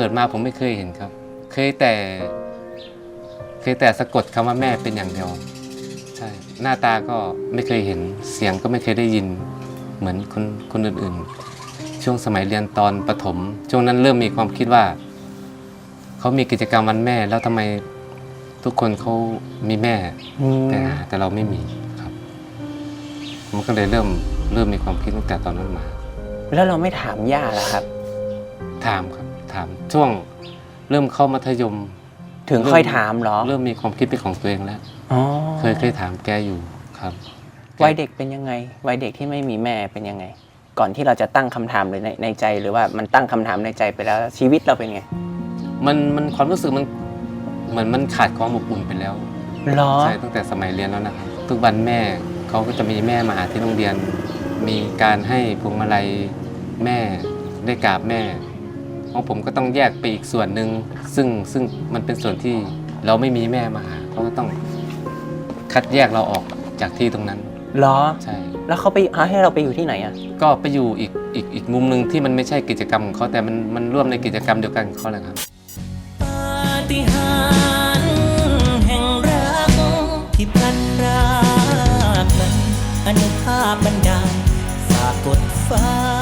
กิดมาผมไม่เคยเห็นครับ เคยแต่ เคยแต่สะกดคำว่าแม่เป็นอย่างเดียว ใช่ หน้าตาก็ไม่เคยเห็น เสียงก็ไม่เคยได้ยิน เหมือนคนคนอื่นๆ ช่วงสมัยเรียนตอนประถม ช่วงนั้นเริ่มมีความคิดว่า เขามีกิจกรรมวันแม่ แล้วทำไมทุกคนเขามีแม่อืมแต่หาแต่เราไม่มีครับ มันก็เลยเริ่มเริ่มมีความคิดตั้งแต่ตอนนั้นมา แล้วเราไม่ถามย่าเหรอครับ ถามครับ ถามช่วงเริ่มเข้ามัธยม ถึงเริ่มค่อยถามเหรอเริ่มมีความคิดเป็นของตัวเองแล้ว อ๋อเคยเคยถามแกอยู่ครับ วัยเด็กเป็นยังไง วัยเด็กที่ไม่มีแม่เป็นยังไง ก่อนที่เราจะตั้งคำถามหรือในในใจหรือว่ามันตั้งคำถามในใจไปแล้วชีวิตเราเป็นไงมันมันความรู้สึกมันเหมือนมันขาดความอบอุ่นไปแล้วหรอ ใช่ตั้งแต่สมัยเรียนแล้วนะครับทุกวันแม่เขาก็จะมีแม่มาหาที่โรงเรียน มีการให้พวงมาลัยแม่ได้กราบแม่ ของผมก็ต้องแยกไปอีกส่วนหนึ่งซึ่งซึ่งมันเป็นส่วนที่เราไม่มีแม่มาหาเขาก็ต้องคัดแยกเราออกจากที่ตรงนั้นหรอ ใช่ แล้วเขาไปเาให้เราไปอยู่ที่ไหนอะ ก็ไปอยู่อีกอีกอีกมุมหนึ่งที่มันไม่ใช่กิจกรรมของเขาแต่มันมันร่วมในกิจกรรมเดียวกันของเขาแหละครับ ปาฏิหารแห่งรักที่พันรากนั้นอนุภาพบันดาลฝากกดฟ้า